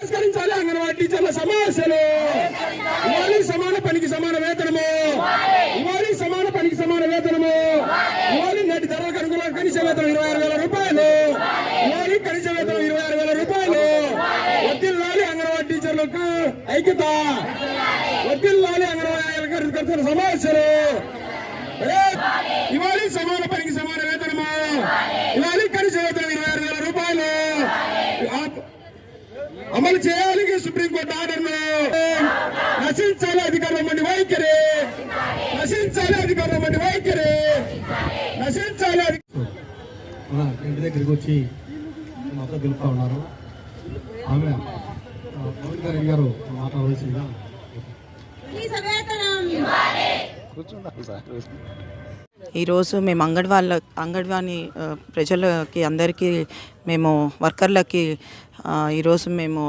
టీచర్ల సమస్యలు. ఇవ్వాలి సమాన పనికి సమాన వేతనము. ఇవ్వాలి సమాన పనికి సమాన వేతనము. ఇవ్వాలి నేటి ధరలకు అనుగుణ కనీస వేతనం ఇరవై ఆరు వేల రూపాయలు. ఇవ్వాలి కనీస వేతనం ఇరవై ఆరు వేల రూపాయలు. వద్దిల్లాలి అంగన్వాడీ టీచర్లకు ఐక్యత. వద్దిల్లాలి అంగన్వాడీ కార్యకర్తల సమస్యలు. ఏ, ఇవ్వాలి సమాన పనికి సమాన వేతనము ఇవ్వాలి కనీస వేతనం ఇరవై ఆరు వేల రూపాయలు ఆ- అమలు చేయాలి సుప్రీంకోర్టు ఆర్డర్ను నశించాలి అధికారుల మండి వైఖరి. నశించాలి అధికారుల మండి వైఖరి. నశించాలి మన ఇంటి దగ్గరికి వచ్చి మాతో గెలుపుతా ఉన్నారు. ఆమె పవన్ కళ్యాణ్ గారు వేతనం ఈరోజు మేము అంగడి వాళ్ళ అంగడివాణి ప్రజలకి అందరికీ మేము వర్కర్లకి ఈరోజు మేము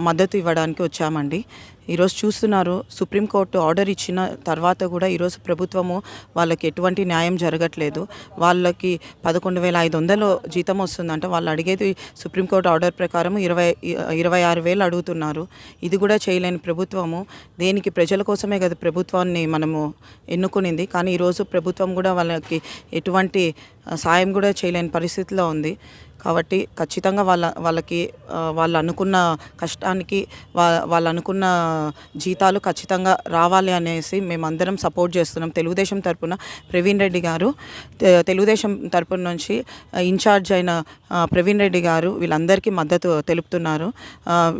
మద్దతు ఇవ్వడానికి వచ్చామండి. ఈరోజు చూస్తున్నారు సుప్రీంకోర్టు ఆర్డర్ ఇచ్చిన తర్వాత కూడా ఈరోజు ప్రభుత్వము వాళ్ళకి ఎటువంటి న్యాయం జరగట్లేదు. వాళ్ళకి పదకొండు వేల ఐదు వందలు జీతం వస్తుందంటే. వాళ్ళు అడిగేది సుప్రీంకోర్టు ఆర్డర్ ప్రకారం ఇరవై ఇరవై ఆరు వేలు అడుగుతున్నారు. ఇది కూడా చేయలేని ప్రభుత్వము. దేనికి ప్రజల కోసమే కదా ప్రభుత్వాన్ని మనము ఎన్నుకునింది. కానీ ఈరోజు ప్రభుత్వం కూడా వాళ్ళకి ఎటువంటి సాయం కూడా చేయలేని పరిస్థితిలో ఉంది. కాబట్టి ఖచ్చితంగా వాళ్ళ వాళ్ళకి వాళ్ళు అనుకున్న కష్టానికి వా వాళ్ళు అనుకున్న జీతాలు ఖచ్చితంగా రావాలి అనేసి మేమందరం సపోర్ట్ చేస్తున్నాం. తెలుగుదేశం తరపున ప్రవీణ్ రెడ్డి గారు తెలుగుదేశం తరపున నుంచి ఇన్ఛార్జ్ అయిన ప్రవీణ్ రెడ్డి గారు వీళ్ళందరికీ మద్దతు తెలుపుతున్నారు.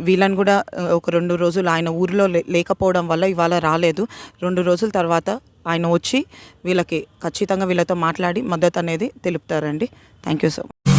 వీళ్ళని కూడా ఒక రెండు రోజులు ఆయన ఊరిలో లే- లేకపోవడం వల్ల ఇవాళ రాలేదు. రెండు రోజుల తర్వాత ఆయన వచ్చి వీళ్ళకి ఖచ్చితంగా వీళ్ళతో మాట్లాడి మద్దతు అనేది తెలుపుతారండి. Thank you so much